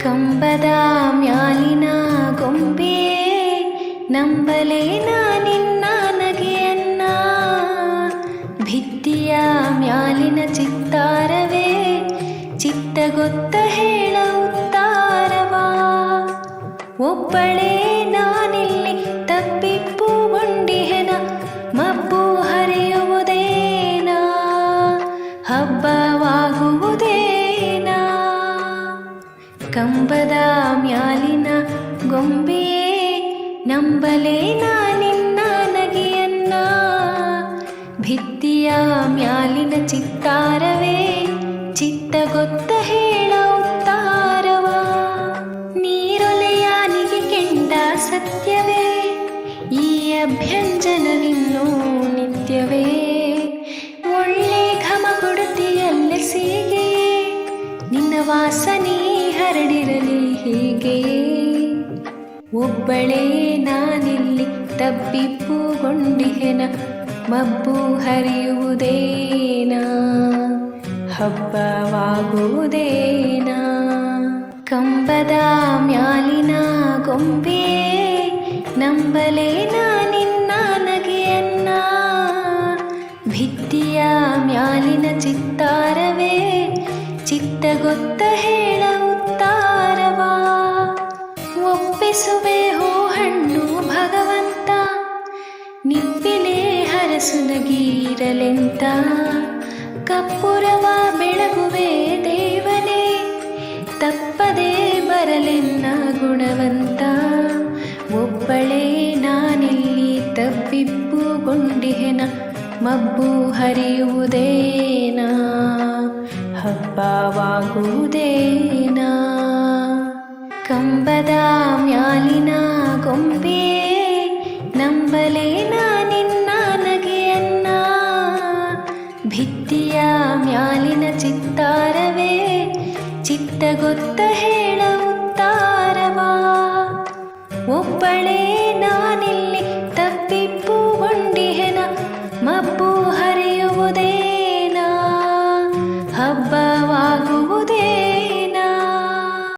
ಕಂಬದ ಮ್ಯಾಲಿನ ಗೊಂಬೆ ನಂಬಲೇನ ನಿನ್ನ ನಗೆಯನ್ನ. ಭಿತ್ತಿಯ ಮ್ಯಾಲಿನ ಚಿತ್ತಾರವೇ ಚಿತ್ತ ಗೊತ್ತ ಹೇಳ ಉತ್ತಾರವಾ. ಒಬ್ಬಳೇ ನಾನಿಲ್ಲಿ ತಪ್ಪಿಪ್ಪುಗೊಂಡಿಹೆನ ಮಬ್ಬು ಹರಿಯುವುದೇನಾ? ಹಬ್ಬವಾಗುವುದೇನಾ ಕಂಬದ ಮ್ಯಾಲಿನ ಗೊಂಬೆಯೇ, ನಂಬಲೇ ನಿನ್ನ ನಗೆಯನ್ನ. ಭಿತ್ತಿಯ ಮ್ಯಾಲಿನ ಚಿತ್ತಾರವೇ, ಚಿತ್ತ ಗೊತ್ತ ಹೇಳ ಉತ್ತಾರವ. ನೀರೊಲೆಯಾನಿಗೆ ಕೆಂಡ ಸತ್ಯವೇ, ಈ ಅಭ್ಯಂಜನವಿನ್ನೂ ನಿತ್ಯವೇ. ಒಳ್ಳೆ ಘಮ ಕೊಡುತ್ತೆಯಲ್ಲ ಸೀಗೆ ನಿನ್ನ ವಾಸನೆ ಹರಡಿರಲಿ ಹೀಗೆ ಒಬ್ಬಳೇ ನಾನಿಲ್ಲಿ ತಬ್ಬಿಪ್ಪುಗೊಂಡಿಹೆನ ಮಬ್ಬು ಹರಿಯುವುದೇನಾ, ಹಬ್ಬವಾಗುವುದೇನಾ, ಕಂಬದ ಮ್ಯಾಲಿನ ಗೊಂಬೆ ನಂಬಲೇನ ನಿನ್ನ ನಗೆಯನ್ನ, ಭಿತ್ತಿಯ ಮ್ಯಾಲಿನ ಚಿತ್ತಾರವೇ, ಚಿತ್ತ ಗೊತ್ತ ಹೇಳ ನಿಪ್ಪಿಲೆ ಹರಸುನಗೀರಲೆಂತ ಕಪ್ಪುರವ ಬೆಳಗುವೆ ದೇವನೇ, ತಪ್ಪದೇ ಬರಲೆನ್ನ ಗುಣವಂತ. ಒಬ್ಬಳೇ ನಾನಿಲ್ಲಿ ತಬ್ಬಿಪ್ಪುಗೊಂಡಿಹೆನ ಮಬ್ಬು ಹರಿಯುವುದೇನಾ, ಹಬ್ಬವಾಗುವುದೇನಾ. ಕಂಬದ ಮ್ಯಾಲಿನ ಗೊತ್ತ ಹೇಳ ಉತ್ತಾರವಾ? ಒಬ್ಬಳೇ ನಾನಿಲ್ಲಿ ತಪ್ಪಿಪ್ಪುಗೊಂಡಿಹೆನ ಮಬ್ಬು ಹರಿಯುವುದೇನಾ? ಹಬ್ಬ